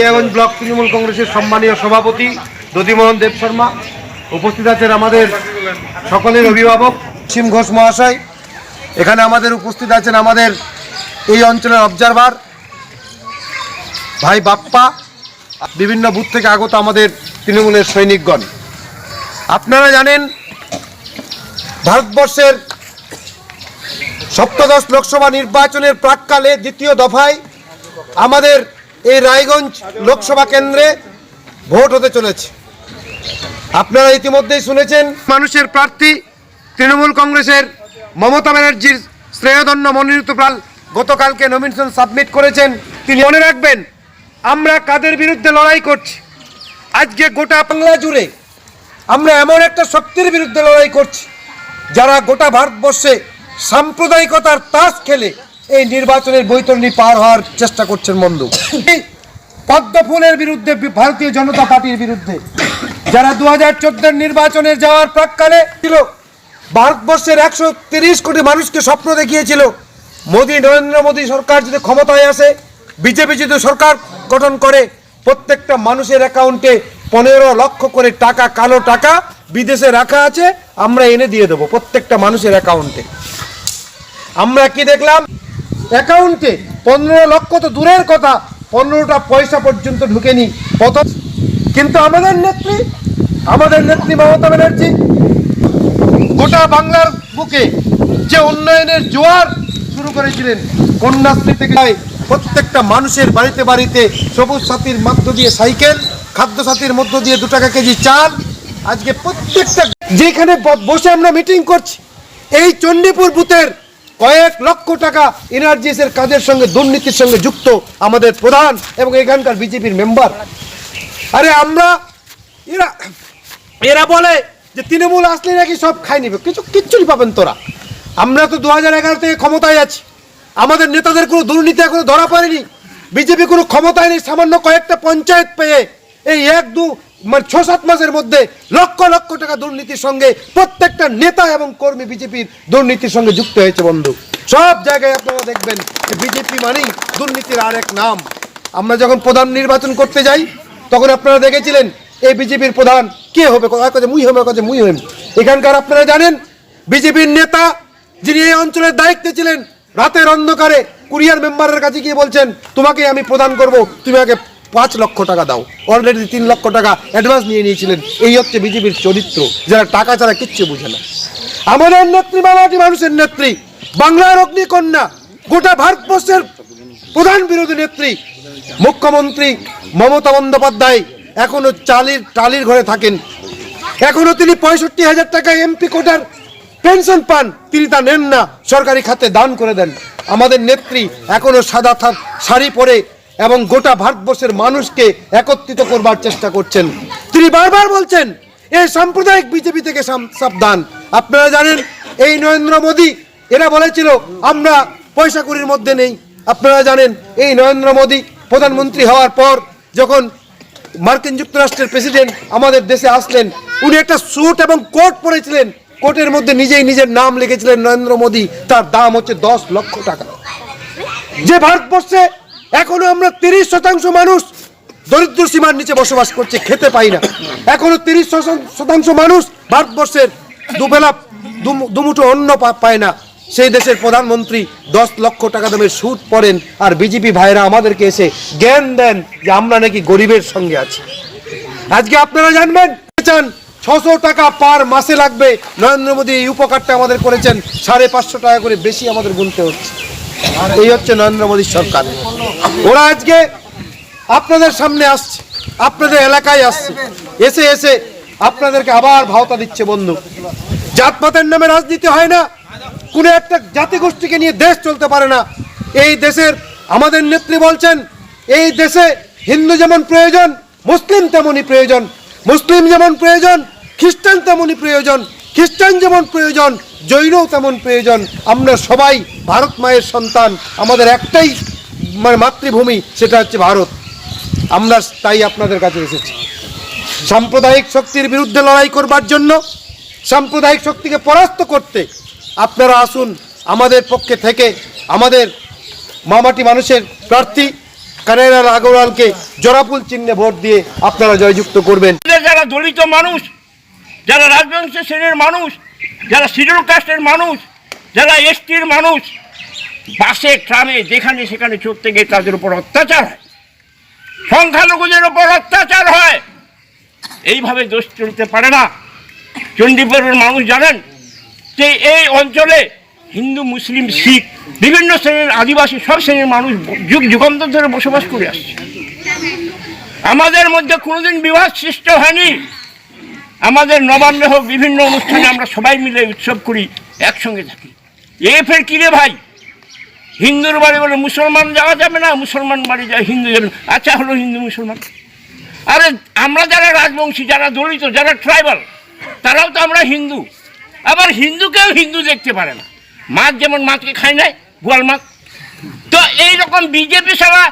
Jiaganj block Trinamool কংগ্রেসের সম্মানীয় সভাপতি দধিমোহন দেব শর্মা, উপস্থিত আছেন আমাদের সকলের অভিভাবক সীম ঘোষ মহাশয়, এখানে আমাদের উপস্থিত আছেন আমাদের এই অঞ্চলের অবজারভার ভাই বাপ্পা, বিভিন্ন বুথ থেকে আগত আমাদের তৃণমূলের সৈনিকগণ। আপনারা জানেন, ভারতবর্ষের সপ্তদশ লোকসভা নির্বাচনের প্রাককালে দ্বিতীয় দফায় আমাদের এই রায়গঞ্জ লোকসভা কেন্দ্রে ভোট হতে চলেছে। আপনারা ইতিমধ্যেই শুনেছেন, মানুষের প্রার্থী তৃণমূল কংগ্রেসের মমতা ব্যানার্জির শ্রেয়ধন্য মনোনীত প্রাল গতকালকে নমিনেশন সাবমিট করেছেন। তিনি মনে রাখবেন, আমরা কাদের বিরুদ্ধে লড়াই করছি? আজকে গোটা বাংলা জুড়ে আমরা এমন একটা শক্তির বিরুদ্ধে লড়াই করছি, যারা গোটা ভারতবর্ষে সাম্প্রদায়িকতার তাস খেলে এই নির্বাচনের বৈতরণী পার হওয়ার চেষ্টা করছেন বন্ধু এই পদ্ম বিরুদ্ধে ভারতীয় জনতা পার্টির বিরুদ্ধে যারা দু হাজার চোদ্দের নির্বাচনে যাওয়ার প্রাককালে ছিল, ভারতবর্ষের একশো তিরিশ কোটি মানুষকে স্বপ্ন দেখিয়েছিল, মোদী, নরেন্দ্র মোদী সরকার যদি ক্ষমতায় আসে, বিজেপি যদি সরকার গঠন করে, প্রত্যেকটা মানুষের অ্যাকাউন্টে পনেরো লক্ষ করে টাকা, কালো টাকা বিদেশে রাখা আছে, আমরা এনে দিয়ে দেবো প্রত্যেকটা মানুষের অ্যাকাউন্টে। আমরা কি দেখলাম? অ্যাকাউন্টে পনেরো লক্ষ তো দূরের কথা, পনেরোটা পয়সা পর্যন্ত ঢুকেনি। কত? কিন্তু আমাদের নেত্রী আমাদের নেত্রী মমতা ব্যানার্জি, গোটা বাংলার বুকে যে উন্নয়নের জোয়ার শুরু করেছিলেন, কন্যাশ্রী থেকে প্রত্যেকটা মানুষের বাড়িতে বাড়িতে সবুজ সাথীর মধ্য দিয়ে সাইকেল, খাদ্য সাথীর মধ্য দিয়ে দু টাকা কেজি চাল। আজকে প্রত্যেকটা যেখানে বসে আমরা মিটিং করছি, এই চণ্ডীপুর বুথের কয়েক লক্ষ টাকা এনার্জিসের কাজের সঙ্গে, দুর্নীতির সঙ্গে যুক্ত আমাদের প্রধান এবং এখানকার বিজেপির মেম্বার আরে আমরা, এরা এরা বলে যে তৃণমূল আসলে নাকি সব খাই নিবে। কিছু, কিচ্ছুই পাবেন তোরা। আমরা তো দু হাজার এগারো থেকে ক্ষমতায় আছি। আমাদের নেতাদের কোনো দুর্নীতি এখনও ধরা পড়েনি। বিজেপি কোনো ক্ষমতায় নেই, সামান্য কয়েকটা পঞ্চায়েত পেয়ে এই এক, দু মানে ছ, সাত মাসের মধ্যে লক্ষ লক্ষ টাকা দুর্নীতির সঙ্গে প্রত্যেকটা নেতা এবং কর্মী বিজেপির দুর্নীতির সঙ্গে যুক্ত হয়েছে, বন্ধু। সব জায়গায় আপনারা দেখবেন বিজেপি মানেই দুর্নীতির আর এক নাম। আমরা যখন প্রধান নির্বাচন করতে যাই, তখন আপনারা দেখেছিলেন এই বিজেপির প্রধান কে হবে? কাজে মুই হবে কাজে মুই হইম। এখানকার আপনারা জানেন, বিজেপির নেতা যিনি এই অঞ্চলের দায়িত্বে ছিলেন, রাতের অন্ধকারে কুরিয়ার মেম্বারের কাছে গিয়ে বলছেন তোমাকে আমি প্রদান করব, তুমি আগে পাঁচ লক্ষ টাকা দাও। অলরেডি তিন লক্ষ টাকা অ্যাডভান্স নিয়ে নিয়েছিলেন। এই হচ্ছে বিজেপির চরিত্র। যারা টাকা ছাড়া কিচ্ছু বুঝে না। আমাদের নেত্রী বাবাটি মানুষের নেত্রী। বাংলার অগ্নিকন্যা, গোটা ভারতবর্ষের প্রধান বিরোধী নেত্রী, মুখ্যমন্ত্রী মমতা বন্দ্যোপাধ্যায় এখনও চালির টালির ঘরে থাকেন। এখনও তিনি পঁয়ষট্টি হাজার টাকা এমপি কোটার পেনশন পান। তিনি তা নেন না। সরকারি খাতে দান করে দেন। আমাদের নেত্রী এখনও সাদা শাড়ি পরে এবং গোটা ভারতবর্ষের মানুষকে একত্রিত করবার চেষ্টা করছেন। তিনি বারবার বলছেন, এই সাম্প্রদায়িক বিজেপি থেকে সাবধান। আপনারা জানেন, এই নরেন্দ্র মোদী, এরা বলেছিল, আমরা পয়সা কুড়ির মধ্যে নেই। আপনারা জানেন, এই নরেন্দ্র মোদী প্রধানমন্ত্রী হওয়ার পর যখন মার্কিন যুক্তরাষ্ট্রের প্রেসিডেন্ট আমাদের দেশে আসলেন, উনি একটা স্যুট এবং কোট পরেছিলেন। কোটের মধ্যে নিজেই নিজের নাম লিখেছিলেন নরেন্দ্র মোদী। তার দাম হচ্ছে দশ লক্ষ টাকা। যে ভারতবর্ষে এখনও আমরা তিরিশ শতাংশ মানুষ দরিদ্র সীমার নিচে বসবাস করছে, খেতে পাই না। এখনও তিরিশ শতাংশ মানুষ ভারতবর্ষের দুবেলা দুমু- দুমুঠো অন্ন পায় না। সেই দেশের প্রধানমন্ত্রী দশ লক্ষ টাকা দামের সুদ পড়েন আর বিজেপি ভাইরা আমাদেরকে এসে জ্ঞান দেন যে আমরা নাকি গরিবের সঙ্গে আছি। আজকে আপনারা জানবেন, চান ছশো টাকা পার মাসে লাগবে। নরেন্দ্র মোদী এই উপকারটা আমাদের করেছেন, সাড়ে পাঁচশো টাকা করে বেশি আমাদের গুনতে হচ্ছে। এই হচ্ছে নরেন্দ্র মোদীর সরকার। ওরা আজকে আপনাদের সামনে আসছে, আপনাদের এলাকায় আসছে। এসে এসে আপনাদেরকে আবার ভাওতা দিচ্ছে বন্ধু। জাতপাতের নামে রাজনীতি হয় না, কোনো একটা জাতিগোষ্ঠীকে নিয়ে দেশ চলতে পারে না। এই দেশের আমাদের নেত্রী বলছেন, এই দেশে হিন্দু যেমন প্রয়োজন, মুসলিম তেমনই প্রয়োজন। মুসলিম যেমন প্রয়োজন, খ্রিস্টান তেমনই প্রয়োজন, খ্রিস্টান যেমন প্রয়োজন জৈনও তেমন প্রয়োজন। আমরা সবাই ভারত মায়ের সন্তান। আমাদের একটাই মানে মাতৃভূমি, সেটা হচ্ছে ভারত। আমরা তাই আপনাদের কাছে এসেছি। সাম্প্রদায়িক শক্তির বিরুদ্ধে লড়াই করবার জন্য, সাম্প্রদায়িক শক্তিকে পরাস্ত করতে আপনারা আসুন আমাদের পক্ষে থেকে আমাদের মামাটি মানুষের প্রার্থী কানাইলাল আগরওয়ালকে জরাপুল চিহ্নে ভোট দিয়ে আপনারা জয়যুক্ত করবেন। যারা দলিত মানুষ, যারা রাজবংশ শ্রেণির মানুষ যারা শিডিউল কাস্টের মানুষ, যারা এসটির মানুষ, বাসে, ট্রামে, যেখানে সেখানে চড়তে গিয়ে তাদের উপর অত্যাচার হয়, সংখ্যালঘুদের উপর অত্যাচার হয়। এইভাবে দোষ চলতে পারে না। চণ্ডীপুরের মানুষ জানেন যে এই অঞ্চলে হিন্দু, মুসলিম, শিখ, বিভিন্ন শ্রেণির আদিবাসী সব শ্রেণির মানুষ যুগ যুগান্তর ধরে বসবাস করে আসছে। আমাদের মধ্যে কোনোদিন বিবাদ সৃষ্টি হয়নি। আমাদের নবান্নে হোক বিভিন্ন অনুষ্ঠানে আমরা সবাই মিলে উৎসব করি, একসঙ্গে থাকি। এ ফের কিরে ভাই? হিন্দুর বাড়ি বলে মুসলমান যাওয়া যাবে না? মুসলমান বাড়ি যায় হিন্দু যাবে আচ্ছা হলো হিন্দু মুসলমান। আরে, আমরা যারা রাজবংশী, যারা দলিত, যারা ট্রাইবাল, তারাও তো আমরা হিন্দু। আবার হিন্দুকেও হিন্দু দেখতে পারে না। মাছ যেমন মাছকে খায় নাই, গোয়াল মাছ। তো এইরকম বিজেপি সারা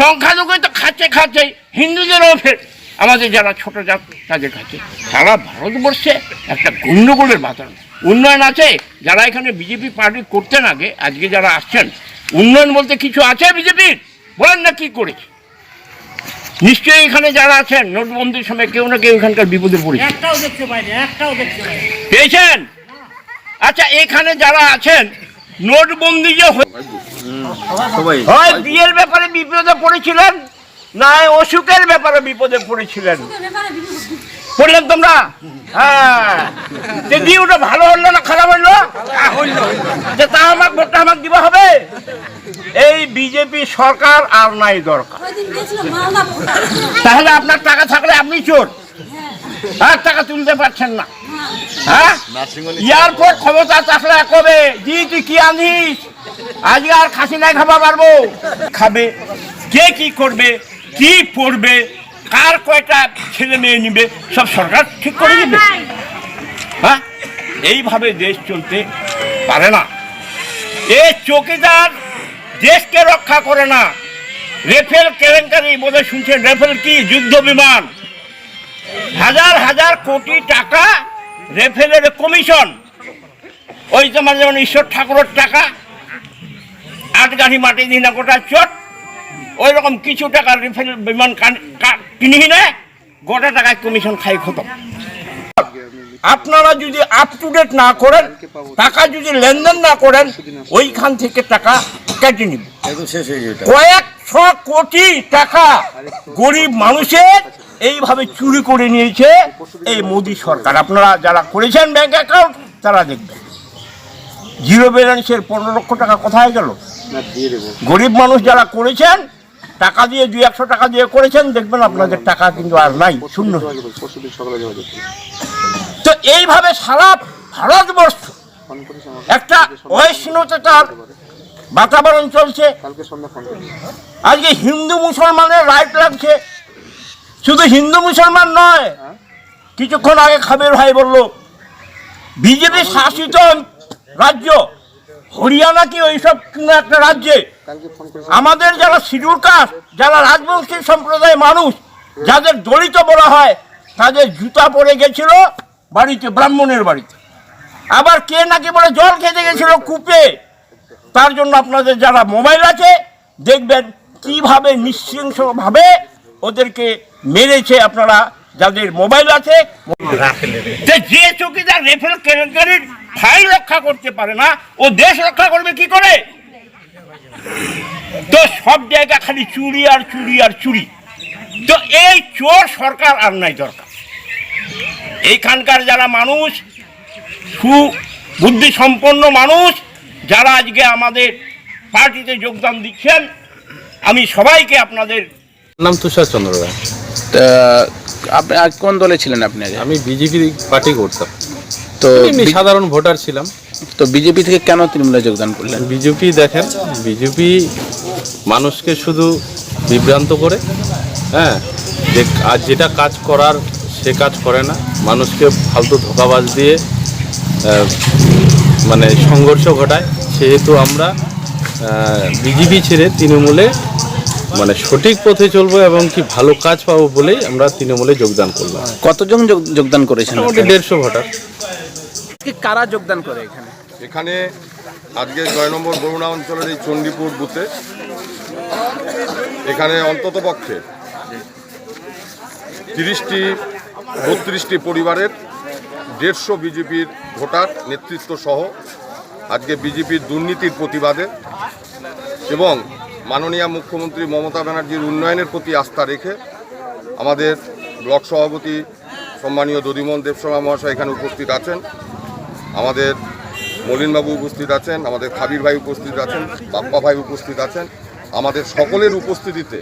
সংখ্যালঘু তো খাচ্ছে খাচ্ছে, হিন্দুদেরও ফের। আমাদের যারা ছোট জাত তাদের কাছে সারা ভারতবর্ষে একটা গণ্ডগোলের বাতাবরণ। উন্নয়ন আছে যারা এখানে বিজেপি পার্টি করতেন আগে আজকে যারা আসছেন উন্নয়ন বলতে কিছু আছে বিজেপির বলেন না কি করেছে। নিশ্চয়ই এখানে যারা আছেন নোটবন্দির সময় কেউ না কেউ এখানকার বিপদে পড়েছে। একটাও দেখতে পাইনি একটাও দেখতে পাইনি। পেয়েছেন? আচ্ছা এখানে যারা আছেন নোটবন্দি যে হয় বিয়ের ব্যাপারে বিপদে পড়েছিলেন না অসুখের ব্যাপারে বিপদে পড়েছিলেন। পড়লেন তোমরা? হ্যাঁ। যে ওটা ভালো হলো না খারাপ হলো? যে তা আমার ভোটটা আমাকে দিবা হবে? এই বিজেপি সরকার আর নাই দরকার। তাহলে আপনার টাকা থাকলে আপনি চোর। আর টাকা তুলতে পারছেন না। হ্যাঁ। এয়ারপোর্ট ক্ষমতা থাকলে কবে? জি তুই কি আনিস? আজকে আর খাসি নাই খাবা পারব খাবে। কে কি করবে? কি পড়বে? কার কয়টা ছেলে মেয়ে নিবে? সব সরকার ঠিক করে দিবে। হ্যাঁ? এইভাবে দেশ চলতে পারে না। এ চৌকিদার দেশকে রক্ষা করে না। রেফেল কেলেঙ্কারি বোধহয় শুনছেন রেফেল কি? যুদ্ধ বিমান। হাজার হাজার কোটি টাকা রেফেলের কমিশন। ওই তোমার যেমন ঈশ্বর ঠাকুরের টাকা আট গাড়ি মাটি দিই না গোটা চট ওই রকম কিছু টাকা রেফেল বিমান কান- না গোটা টাকায় কমিশন খাই খতম। আপনারা যদি আপ টু ডেট না করেন টাকা যদি লেনদেন না করেন ওইখান থেকে টাকা কেটে নিবে। কয়েকশো কোটি টাকা গরিব মানুষের এইভাবে চুরি করে নিয়েছে এই মোদী সরকার। আপনারা যারা করেছেন ব্যাংক অ্যাকাউন্ট তারা দেখবেন। জিরো ব্যালেন্সের পনেরো লক্ষ টাকা কোথায় গেল? গরিব মানুষ যারা করেছেন টাকা দিয়ে দুই একশো টাকা দিয়ে করেছেন, দেখবেন আপনাদের টাকা কিন্তু আর নাই, শূন্য। তো এইভাবে সারা ভারতবর্ষ একটা অহিষ্ণুতার বাতাবরণ চলছে। আজকে হিন্দু মুসলমানের রাইট লাগছে। শুধু হিন্দু মুসলমান নয়, কিছুক্ষণ আগে খাবের ভাই বলল, বিজেপি শাসিত রাজ্য, হরিয়ানা কি ওইসব একটা রাজ্যে? আমাদের যারা শিডিউল কাস্ট, যারা রাজবংশী সম্প্রদায়ের মানুষ, যাদের দলিত বলা হয়, তাদের জুতা পরে গেছিল বাড়িতে, ব্রাহ্মণের বাড়িতে। আবার কে নাকি বলে জল খেতে গেছিল কূপে, তার জন্য আপনাদের যারা মোবাইল আছে, দেখবেন কীভাবে নিঃশৃংসভাবে ওদেরকে মেরেছে আপনারা, যাদের মোবাইল আছে। যে যে চৌকিদার রেফেল কেলেঙ্কারির ফাইল রক্ষা করতে পারে না, ও দেশ রক্ষা করবে কি করে? তো সব জায়গা খালি চুরি আর চুরি আর চুরি। তো এই চোর সরকার আর নাই দরকার। এইখানকার যারা মানুষ সুবুদ্ধি সম্পন্ন মানুষ যারা আজকে আমাদের পার্টিতে যোগদান দিচ্ছেন আমি সবাইকে আপনাদের নাম তুষার চন্দ্র রায়। আপনি কোন দলে ছিলেন আপনি আগে? আমি বিজেপি পার্টি করতাম। তো সাধারণ ভোটার ছিলাম। তো বিজেপি থেকে কেন তৃণমূলে যোগদান করলেন? বিজেপি দেখেন বিজেপি মানুষকে শুধু বিভ্রান্ত করে হ্যাঁ যে আর যেটা কাজ করার সে কাজ করে না। মানুষকে ফালতু ধোকাবাজ দিয়ে মানে সংঘর্ষ ঘটায়। সেহেতু আমরা বিজেপি ছেড়ে তৃণমূলে মানে সঠিক পথে চলবো এবং কি ভালো কাজ পাবো বলেই আমরা তৃণমূলে যোগদান করলাম। কতজন যোগ- যোগদান করেছেন? মোটামুটি দেড়শো ভোটার। কারা যোগদান করে এখানে? এখানে আজকে ছয় নম্বর বরুণা অঞ্চলের এই চণ্ডীপুর বুথে এখানে অন্তত পক্ষে তিরিশটি, বত্রিশটি পরিবারের দেড়শো বিজেপির ভোটার নেতৃত্ব সহ আজকে বিজেপির দুর্নীতির প্রতিবাদে এবং মাননীয় মুখ্যমন্ত্রী মমতা ব্যানার্জির উন্নয়নের প্রতি আস্থা রেখে আমাদের ব্লক সভাপতি সম্মানীয় দদিমন দেবসভা মহাশয় এখানে উপস্থিত আছেন। আমাদের মলিনবাবু উপস্থিত আছেন, আমাদের খাবির ভাই উপস্থিত আছেন বাপ্পা ভাই উপস্থিত আছেন। আমাদের সকলের উপস্থিতিতে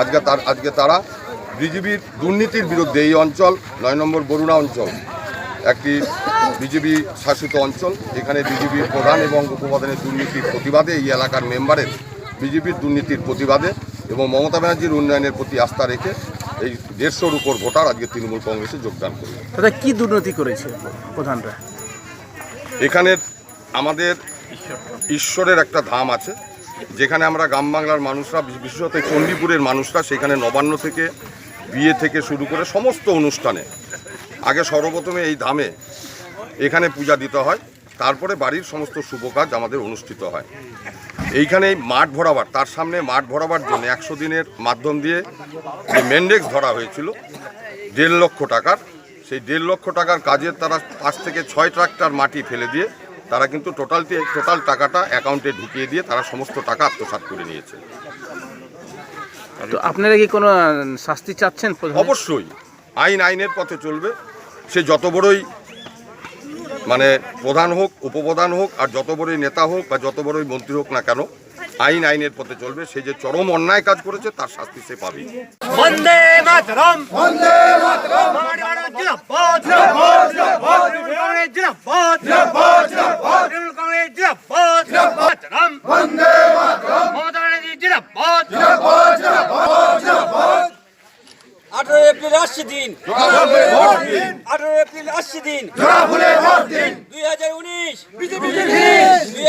আজকে তার আজকে তারা বিজেপির দুর্নীতির বিরুদ্ধে এই অঞ্চল, নয় নম্বর বরুণা অঞ্চল, একটি বিজেপি শাসিত অঞ্চল, এখানে বিজেপির প্রধান এবং উপপ্রধানের দুর্নীতির প্রতিবাদে এই এলাকার মেম্বারের বিজেপির দুর্নীতির প্রতিবাদে এবং মমতা ব্যানার্জির উন্নয়নের প্রতি আস্থা রেখে এই দেড়শোর উপর ভোটার আজকে তৃণমূল কংগ্রেসে যোগদান করবে দাদা কি দুর্নীতি করেছে প্রধানরা? এখানে আমাদের ঈশ্বরের একটা ধাম আছে, যেখানে আমরা গ্রাম বাংলার মানুষরা, বিশেষত চণ্ডীপুরের মানুষরা সেখানে নবান্ন থেকে বিয়ে থেকে শুরু করে সমস্ত অনুষ্ঠানে, আগে সর্বপ্রথমে এই ধামে এখানে পূজা দিতে হয়, তারপরে বাড়ির সমস্ত শুভ কাজ আমাদের অনুষ্ঠিত হয়। এইখানে এই মাঠ ভরাবার, তার সামনে মাঠ ভরাবার জন্য একশো দিনের মাধ্যম দিয়ে যে মেন্ডেক্স ধরা হয়েছিল, দেড় লক্ষ টাকার সেই দেড় লক্ষ টাকার কাজের তারা পাঁচ থেকে ছয় ট্রাক্টর মাটি ফেলে দিয়ে তারা কিন্তু টোটালটি টোটাল টাকাটা অ্যাকাউন্টে ঢুকিয়ে দিয়ে তারা সমস্ত টাকা আত্মসাৎ করে নিয়েছে। তো আপনারা কি কোনো শাস্তি চাচ্ছেন অবশ্যই। আইন আইনের পথে চলবে। সে যত বড়ই মানে প্রধান হোক উপপ্রধান হোক আর যত বড়ই নেতা হোক বা যত বড়ই মন্ত্রী হোক না কেন আইন আইনের পথে চলবে সে যে চরম অন্যায় কাজ করেছে তার শাস্তি সে পাবে। আঠারো এপ্রিল আসছে দিন। আঠারো এপ্রিল আসছে দিন। দুই হাজার উনিশ। দুই